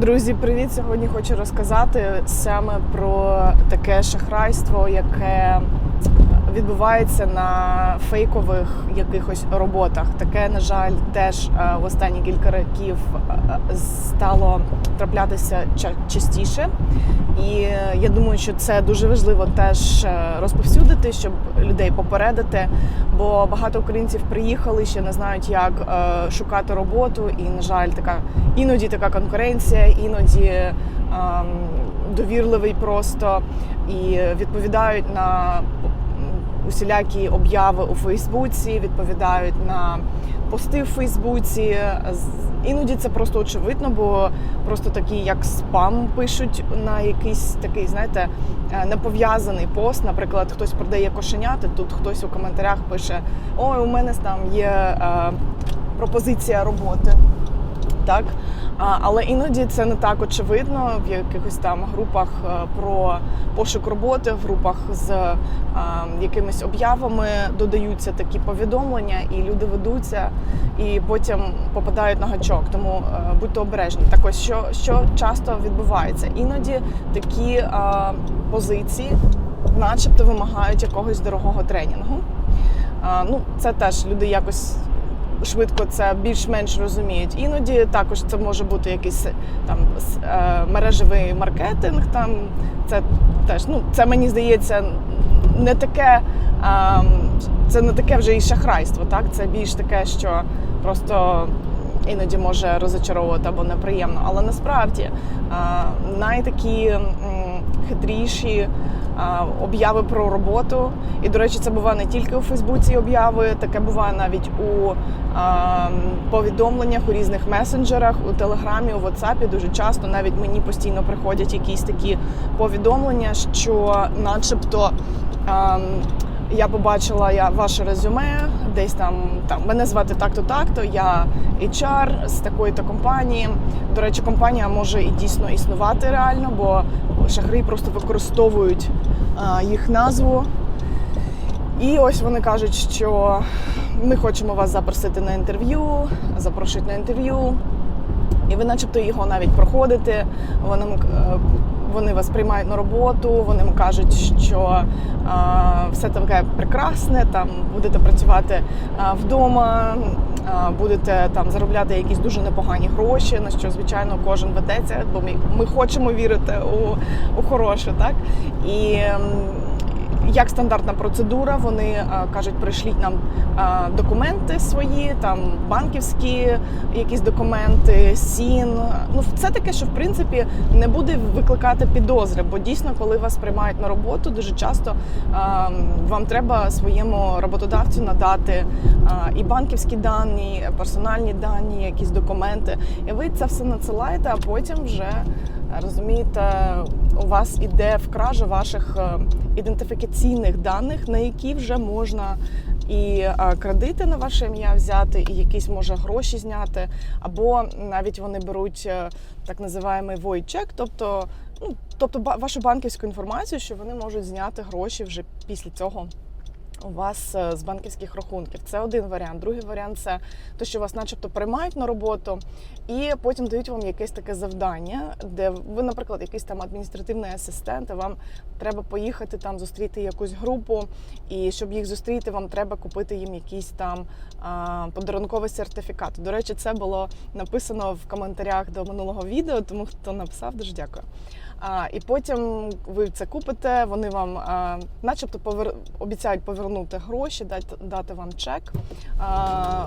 Друзі, привіт! Сьогодні хочу розказати саме про таке шахрайство, яке відбувається на фейкових якихось роботах. Таке, на жаль, теж е, в останні кілька років е, стало траплятися ча- частіше. І е, я думаю, що це дуже важливо теж розповсюдити, щоб людей попередити. Бо багато українців приїхали, ще не знають, як шукати роботу, і на жаль, така іноді така конкуренція, іноді ем, довірливий просто і відповідають на усілякі обяви у Фейсбуці, відповідають на пости в Фейсбуці. Іноді це просто очевидно, бо просто такі як спам пишуть на якийсь такий, знаєте, е, непов'язаний пост. Наприклад, хтось продає кошеняти, тут хтось у коментарях пише: Ой, у мене там є е, пропозиція роботи. Так, але іноді це не так очевидно в якихось там групах е, про пошук роботи, в групах з е, якимись об'явами додаються такі повідомлення, і люди ведуться і потім попадають на гачок. Тому е, будьте обережні. Так ось що, що часто відбувається? Іноді такі позиції, начебто, вимагають якогось дорогого тренінгу. Ну, це теж люди якось швидко це більш-менш розуміють. Іноді також це може бути якийсь там е, мережевий маркетинг. Там це теж ну це мені здається не таке. ем, це не таке вже і шахрайство, так це більш таке, що просто іноді може розочаровувати або неприємно. Але насправді е, найтакі хитріші а, обяви про роботу. І, до речі, це буває не тільки у Фейсбуці обяви, таке буває навіть у а, повідомленнях у різних месенджерах, у Телеграмі, у Ватсапі. Дуже часто навіть мені постійно приходять якісь такі повідомлення, що, начебто, а, я побачила я ваше резюме, десь там там мене звати так-то, так-то. Я HR з такої-то компанії. До речі, компанія може і дійсно існувати реально, бо шахри просто використовують а, їх назву. І ось вони кажуть, що ми хочемо вас запросити на інтерв'ю, запрошують на інтерв'ю. І ви, начебто, його навіть проходите. Вони, е, вони вас приймають на роботу, вони кажуть, що все таке прекрасне, там будете працювати вдома, будете там заробляти якісь дуже непогані гроші, на що, звичайно, кожен ведеться, бо ми, ми хочемо вірити у, у хороше, так? І як стандартна процедура, вони е, кажуть, прийшліть нам е, документи свої, там банківські якісь документи, сін. Ну, це таке, що в принципі не буде викликати підозри, бо дійсно, коли вас приймають на роботу, дуже часто е, вам треба своєму роботодавцю надати е, і банківські дані, персональні дані, якісь документи. І ви це все надсилаєте, а потім вже розумієте, у вас іде в кражу ваших е, ідентифікаційних даних, на які вже можна і е, кредити на ваше ім'я взяти, і якісь може гроші зняти, або навіть вони беруть е, так void check, тобто, ну тобто вашу банківську інформацію, що вони можуть зняти гроші вже після цього. У вас е, з банківських рахунків це один варіант. Другий варіант це те, що вас, начебто, приймають на роботу, і потім дають вам якесь таке завдання, де ви, наприклад, якийсь там адміністративний асистент, і вам треба поїхати там зустріти якусь групу, і щоб їх зустріти, вам треба купити їм якийсь там подарунковий сертифікат. До речі, це було написано в коментарях до минулого відео, тому хто написав, дуже дякую. А, і потім ви це купите, вони вам, а, начебто, повер... обіцяють повернути гроші, дати, дати вам чек. А,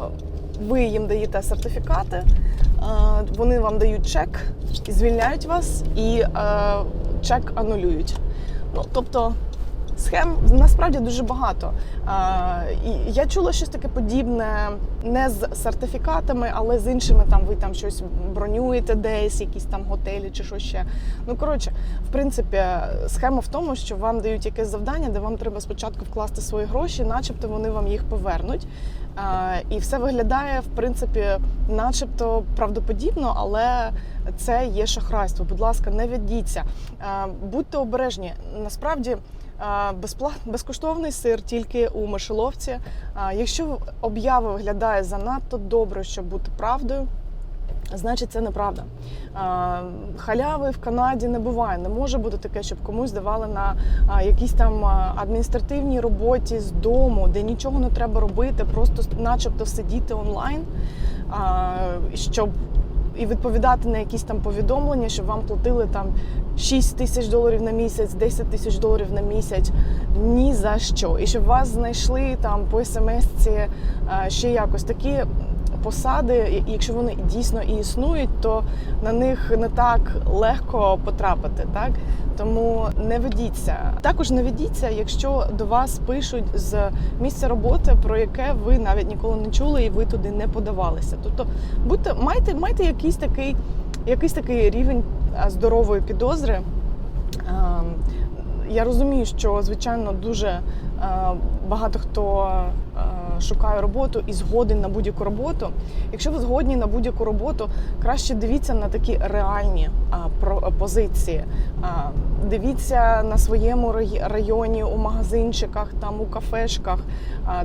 ви їм даєте сертифікати, а, вони вам дають чек, звільняють вас і а, чек анулюють. Ну, тобто схем насправді дуже багато. І я чула щось таке подібне не з сертифікатами, але з іншими там ви там щось бронюєте десь, якісь там готелі чи що ще. Ну коротше, в принципі, схема в тому, що вам дають якесь завдання, де вам треба спочатку вкласти свої гроші, начебто вони вам їх повернуть. І все виглядає, в принципі, начебто правдоподібно, але це є шахрайство. Будь ласка, не ведіться. Будьте обережні. Насправді. Безкоштовний сир тільки у мишеловці. Якщо об'ява виглядає занадто добре, щоб бути правдою, значить це неправда. Халяви в Канаді не буває. Не може бути таке, щоб комусь давали на якійсь там адміністративній роботі з дому, де нічого не треба робити, просто начебто сидіти онлайн, щоб і відповідати на якісь там повідомлення, щоб вам платили там 6 тисяч доларів на місяць, 10 тисяч доларів на місяць. Ні за що. І щоб вас знайшли там по смс-ці ще якось такі посади, якщо вони дійсно і існують, то на них не так легко потрапити. Так тому не ведіться. Також не ведіться, якщо до вас пишуть з місця роботи, про яке ви навіть ніколи не чули, і ви туди не подавалися. Тобто, будьте майте, майте якийсь такий, якийсь такий рівень здорової підозри. Я розумію, що звичайно дуже е, багато хто е, шукає роботу і згоден на будь-яку роботу. Якщо ви згодні на будь-яку роботу, краще дивіться на такі реальні позиції. Дивіться на своєму рай- районі у магазинчиках, там у кафешках,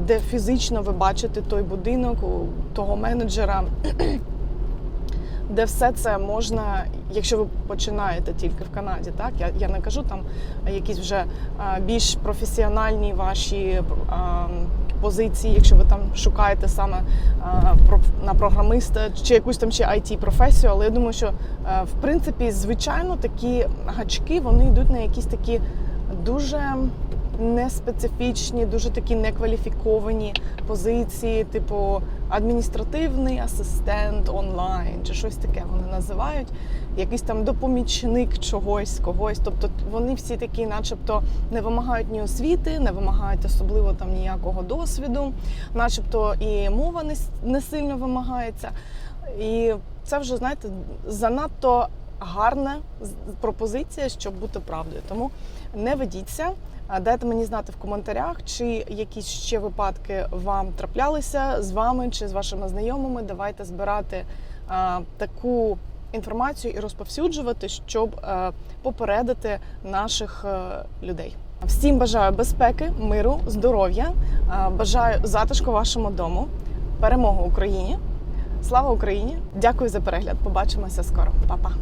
де фізично ви бачите той будинок, того менеджера. Де все це можна, якщо ви починаєте тільки в Канаді, так? Я, я не кажу там якісь вже більш професіональні ваші позиції, якщо ви там шукаєте саме на програмиста чи якусь там ще it професію, але я думаю, що в принципі, звичайно, такі гачки вони йдуть на якісь такі дуже неспецифічні, дуже такі некваліфіковані позиції, типу адміністративний асистент онлайн чи щось таке вони називають. Якийсь там допомічник чогось, когось. Тобто вони всі такі, начебто, не вимагають ні освіти, не вимагають особливо там ніякого досвіду, начебто і мова не, не сильно вимагається. І це вже, знаєте, занадто гарна пропозиція, щоб бути правдою. Тому не ведіться. Дайте мені знати в коментарях, чи якісь ще випадки вам траплялися з вами чи з вашими знайомими. Давайте збирати а, таку інформацію і розповсюджувати, щоб е, попередити наших е, людей. Всім бажаю безпеки, миру, здоров'я. Бажаю затишку вашому дому, перемоги Україні. Слава Україні! Дякую за перегляд. Побачимося скоро. Па-па!